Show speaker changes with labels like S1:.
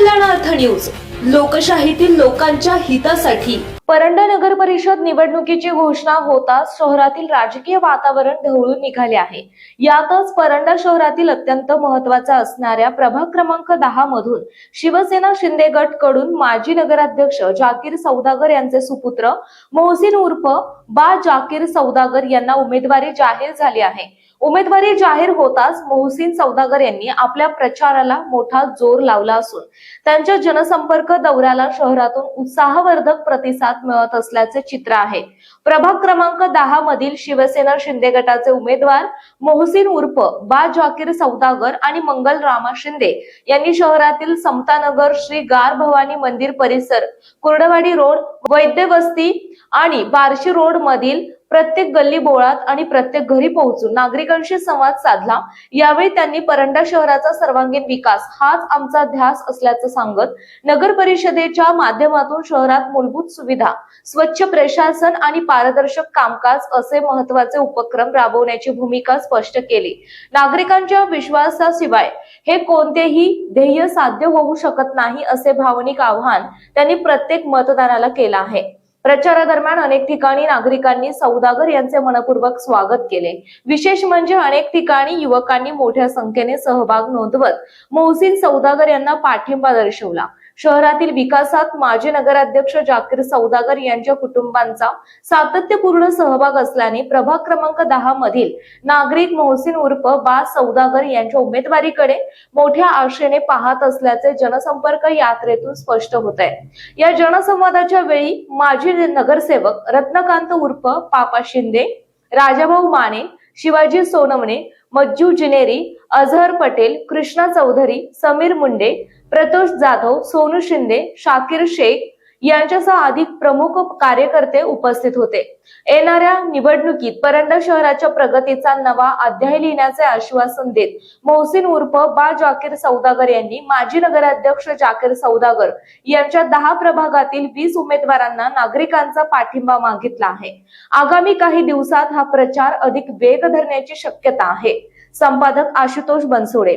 S1: कल्याणार्थ news. लोकशाहीतील लोकांच्या हितासाठी. परंडा नगर परिषद निवडणुकीची घोषणा होताच शहरातील राजकीय वातावरण ढवळून निघाले आहे. यातच परंडा शहरातील अत्यंत महत्त्वाचा असणाऱ्या प्रभाग क्रमांक दहा मधून शिवसेना शिंदे गटकडून माजी नगराध्यक्ष जाकीर सौदागर यांचे सुपुत्र मोहसिन उर्फ बा जाकीर सौदागर यांना उमेदवारी जाहीर झाली आहे. उमेदवारी जाहीर होताच मोहसिन सौदागर यांनी आपल्या प्रचाराला मोठा जोर लावला असून त्यांच्या जनसंपर्क दौऱ्याला शहरातून उत्साहवर्धक प्रतिसाद मिळत असल्याचे चित्र आहे. प्रभाग क्रमांक दहा मधील शिवसेना शिंदे गटाचे उमेदवार मोहसिन उर्फ बा जाकीर सौदागर आणि मंगल रामा शिंदे यांनी शहरातील समतानगर श्री गार भवानी मंदिर परिसर कुर्डवाडी रोड वैद्य वस्ती आणि बार्शी रोड मधील प्रत्येक गल्ली बोळात आणि प्रत्येक घरी पोहोचून नागरिकांशी संवाद साधला. यावेळी त्यांनी परंडा शहराचा सर्वांगीण विकास हाच आमचा ध्यास असल्याचं सांगत नगर परिषदेच्या माध्यमातून शहरात मूलभूत सुविधा स्वच्छ प्रशासन आणि पारदर्शक कामकाज असे महत्त्वाचे उपक्रम राबवण्याची भूमिका स्पष्ट केली. नागरिकांच्या विश्वासाशिवाय हे कोणतेही ध्येय साध्य होऊ शकत नाही असे भावनिक आव्हान त्यांनी प्रत्येक मतदाराला केलं आहे. प्रचारादरम्यान अनेक ठिकाणी नागरिकांनी सौदागर यांचे मनपूर्वक स्वागत केले. विशेष म्हणजे अनेक ठिकाणी युवकांनी मोठ्या संख्येने सहभाग नोंदवत मोहसिन सौदागर यांना पाठिंबा दर्शवला. शहरातील विकासात माजी नगराध्यक्ष जाकीर सौदागर यांच्या कुटुंबांचा सातत्यपूर्ण सहभाग असल्याने प्रभाग क्रमांक दहा मधील नागरिक मोहसिन उर्फ बा सौदागर यांच्या उमेदवारीकडे मोठ्या आशेने पाहत असल्याचे जनसंपर्क यात्रेतून स्पष्ट होत आहे या जनसंवादाच्या वेळी माजी नगरसेवक रत्नकांत उर्फ पापा शिंदे राजाभाऊ माने शिवाजी सोनवणे मज्जू जिनेरी अझहर पटेल कृष्णा चौधरी समीर मुंडे प्रतोष जाधव सोनू शिंदे शाकीर शेख यांच्यासह अधिक प्रमुख कार्यकर्ते उपस्थित होते. येणाऱ्या निवडणुकीत परंडा शहराच्या प्रगतीचा नवा अध्याय लिहिण्याचे आश्वासन देत मोहसिन उर्फ बा जाकीर सौदागर यांनी माजी नगराध्यक्ष जाकीर सौदागर यांच्या दहा प्रभागातील वीस उमेदवारांना नागरिकांचा पाठिंबा मागितला आहे. आगामी काही दिवसात हा प्रचार अधिक वेग धरण्याची शक्यता आहे. संपादक आशुतोष बनसोडे.